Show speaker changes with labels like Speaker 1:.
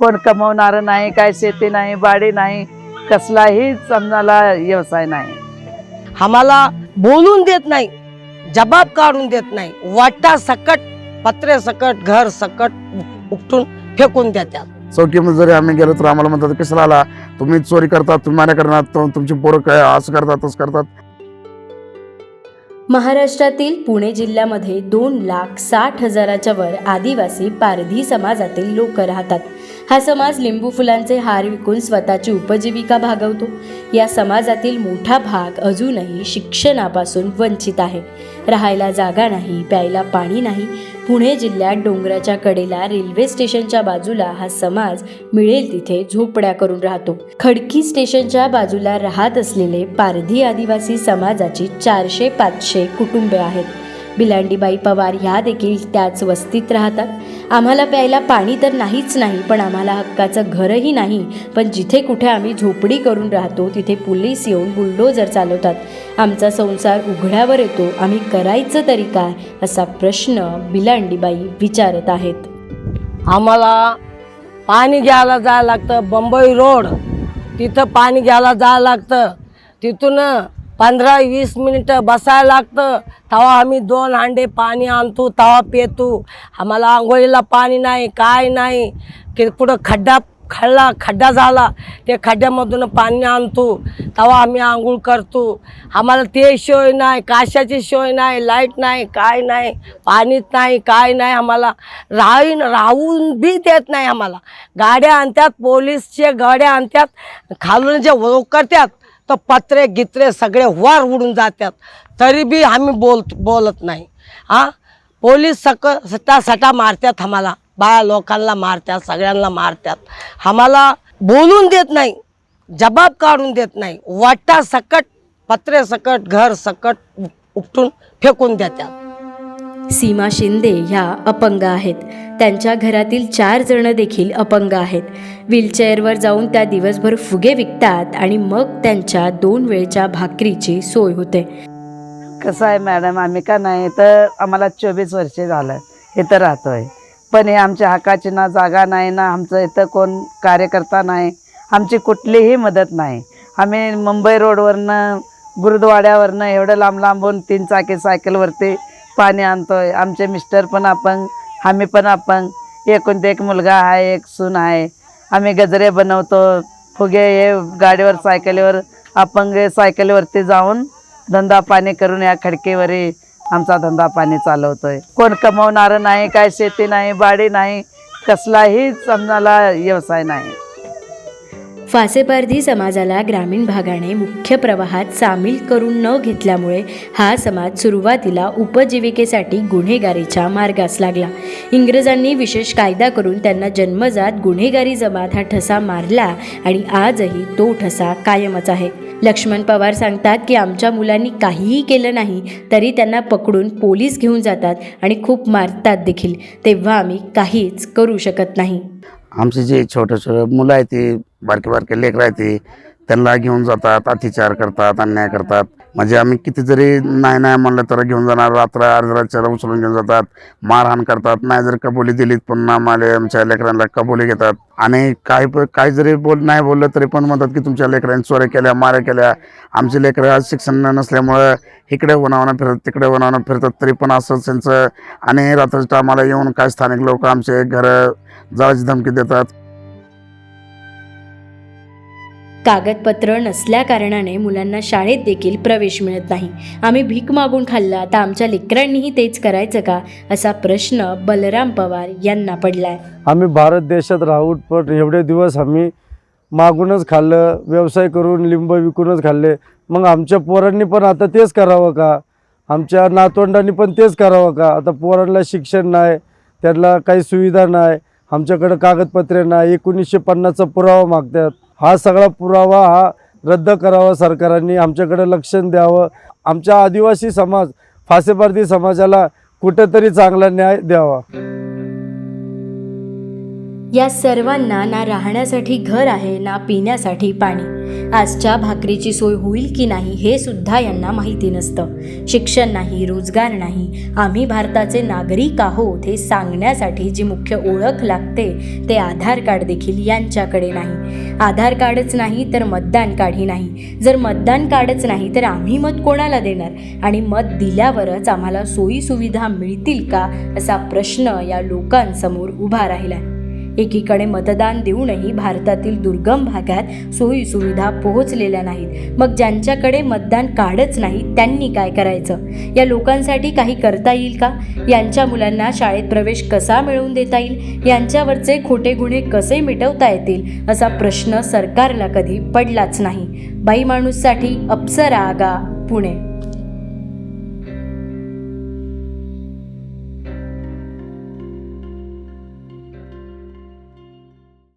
Speaker 1: कोण कमवणार नाही काय शेती नाही बाडी नाही कसलाही समजाला व्यवसाय नाही.
Speaker 2: आम्हाला बोलून देत नाही जबाब काढून देत नाही वाटा सकट पत्रे सकट घर सकट उपटून फेकून देतात.
Speaker 3: चौकीमध्ये जरी आम्ही गेलो तर आम्हाला म्हणतात कशाला आला? तुम्ही चोरी करतात तुम्ही मान्य करणार तुम- तुमची पोरं काय असं करतात तसं करतात.
Speaker 4: महाराष्ट्रातील पुणे जिल्ह्यामध्ये दोन लाख साठ हजाराच्या वर आदिवासी पारधी समाजातील लोक राहतात. हा समाज लिंबू फुलांचे हार विकून स्वतःची उपजीविका भागवतो. या समाजातील मोठा भाग अजूनही शिक्षणापासून वंचित आहे. राहायला जागा नाही प्यायला पाणी नाही. पुणे जिल्ह्यात डोंगराच्या कडेला रेल्वे स्टेशनच्या बाजूला हा समाज मिळेल तिथे झोपड्या करून राहतो. खडकी स्टेशनच्या बाजूला राहत असलेले पारधी आदिवासी समाजाची चारशे पाचशे कुटुंबे आहेत. बिलांडीबाई पवार ह्या देखील त्याच वस्तीत राहतात. आम्हाला प्यायला पाणी तर नाहीच नाही पण आम्हाला हक्काचं घरही नाही. पण जिथे कुठे आम्ही झोपडी करून राहतो तिथे पोलीस येऊन बुलडोजर चालवतात. आमचा संसार उघड्यावर येतो आम्ही करायचं तरी काय? असा प्रश्न बिलांडीबाई विचारत आहेत.
Speaker 2: आम्हाला पाणी घ्यायला जायला लागतं बंबई रोड. तिथं पाणी घ्यायला जायला लागतं. तिथून पंधरा वीस मिनिटं बसायला लागतं. तेव्हा आम्ही दोन हांडे पाणी आणतो तेव्हा पितो आम्हाला आंघोळीला पाणी नाही काय नाही. की कुठं खड्डा खडला खड्डा झाला ते खड्ड्यामधून पाणी आणतो. तेव्हा आम्ही आंघोळ करतो. आम्हाला ते सोय नाही काशाची सोय नाही लाइट नाही काय नाही पाणीच नाही काय नाही आम्हाला. राहीन राहून बी देत नाही आम्हाला. गाड्या आणतात पोलीसचे गाड्या आणतात खालून जे करतात तर पत्रे गित्रे सगळे वर उडून जातात. तरी बी आम्ही बोल बोलत नाही. हां? पोलीस सक सटा सटा मारतात आम्हाला. बाया लोकांना मारतात सगळ्यांना मारतात. आम्हाला बोलून देत नाही. जबाब काढून देत नाही. वाटा सकट पत्रे सकट घर सकट उपटून फेकून देतात.
Speaker 4: सीमा शिंदे ह्या अपंग आहेत. त्यांच्या घरातील चार जण देखील अपंग आहेत. व्हीलचेअरवर जाऊन त्या दिवसभर फुगे विकतात आणि मग त्यांच्या दोन वेळच्या भाकरीची सोय होते.
Speaker 1: कसं आहे मॅडम आम्ही का नाही? तर आम्हाला चोवीस वर्षे झालं. इथं राहतोय. पण हे आमच्या हक्काची ना जागा नाही ना आमचं इथं कोण कार्यकर्ता नाही. आमची कुठलीही मदत नाही. आम्ही मुंबई रोडवरनं गुरुद्वाड्यावरनं एवढं लांब लांबून तीन चाकी सायकलवरती पाणी आणतोय. आमचे मिस्टर पण अपंग आम्ही पण अपंग एकूण ते एक मुलगा आहे एक सून आहे. आम्ही गजरे बनवतो. फुगे हे गाडीवर सायकलीवर अपंग सायकलीवरती जाऊन धंदा पाणी करून या खडकीवरी आमचा धंदा पाणी चालवतोय. कोण कमवणारं नाही काय शेती नाही बाडी नाही कसलाही समजाला व्यवसाय नाही.
Speaker 4: फासेपारधी समाजाला ग्रामीण भागाने मुख्य प्रवाहात सामील करून न घेतल्यामुळे हा समाज सुरुवातीला उपजीविकेसाठी गुन्हेगारीच्या मार्गास लागला. इंग्रजांनी विशेष कायदा करून त्यांना जन्मजात गुन्हेगारी जमात हा ठसा मारला आणि आजही तो ठसा कायमच आहे. लक्ष्मण पवार सांगतात की आमच्या मुलांनी काहीही केलं नाही तरी त्यांना पकडून पोलीस घेऊन जातात आणि खूप मारतात देखील. तेव्हा आम्ही काहीच करू शकत नाही.
Speaker 3: आमचे जे छोटे छोटे मुलं आहेत ते बारके बारके लेकरं आहेत ते त्यांना घेऊन जातात अतिचार करतात अन्याय करतात. म्हणजे आम्ही किती जरी नाही नाही म्हणलं तर घेऊन जाणार रात्र अर्धरात्रीला उचलून घेऊन जातात मारहाण करतात. नाही जर कबुली दिलीत पुन्हा माले आमच्या लेकरांना कबुली घेतात. आणि काही काही जरी बोल नाही बोललं तरी पण म्हणतात की तुमच्या लेकरांनी चोऱ्या केल्या माऱ्या केल्या. आमचे लेकरं आज शिक्षण नसल्यामुळं इकडे वनावनं फिरतात तिकडे वनावनं फिरतात तरी पण असं त्यांचं. आणि रात्रीच्या टायमाला येऊन काही स्थानिक लोक आमचे घरं जाळाची धमकी देतात.
Speaker 4: कागदपत्र नसल्या कारणाने मुलांना शाळेत देखील प्रवेश मिळत नाही. आम्ही भीक मागून खाल्लं आता आमच्या लेकरांनीही तेच करायचं का? असा प्रश्न बलराम पवार यांना पडलाय.
Speaker 5: आम्ही भारत देशात राहून पण एवढे दिवस आम्ही मागूनच खाल्लं व्यवसाय करून लिंब विकूनच खाल्ले. मग आमच्या पोरांनी पण आता तेच करावं का? आमच्या नातवंडांनी पण तेच करावं का? आता पोरांना शिक्षण नाही त्यांना काही सुविधा नाही. आमच्याकडं कागदपत्रे नाही एकोणीसशे पन्नासचा पुरावा मागतात. हा सगळा पुरावा हा रद्द करावा सरकारांनी आमच्याकडे लक्ष द्यावं. आमच्या आदिवासी समाज फासेपारदी समाजाला कुठेतरी चांगला न्याय द्यावा.
Speaker 4: या सर्वांना ना राहण्यासाठी घर आहे ना पिण्यासाठी पाणी. आजच्या भाकरीची सोय होईल की नाही हे सुद्धा यांना माहिती नसतं. शिक्षण नाही रोजगार नाही. आम्ही भारताचे नागरिक आहोत हे सांगण्यासाठी जी मुख्य ओळख लागते ते आधार कार्ड देखील यांच्याकडे नाही. आधार कार्डच नाही तर मतदान कार्डही नाही. जर मतदान कार्डच नाही तर आम्ही मत कोणाला देणार? आणि मत दिल्यावरच आम्हाला सोयी सुविधा मिळतील का असा प्रश्न या लोकांसमोर उभा राहिला एकीकडे मतदान देऊनही भारतातील दुर्गम भागात सोयी सुविधा पोहोचलेल्या नाहीत. मग ज्यांच्याकडे मतदान कार्डच नाही त्यांनी काय करायचं? या लोकांसाठी काही करता येईल का? यांच्या मुलांना शाळेत प्रवेश कसा मिळवून देता येईल? यांच्यावरचे खोटे गुन्हे कसे मिटवता येतील? असा प्रश्न सरकारला कधी पडलाच नाही. बाई माणूससाठी अप्सरा आगा पुणे.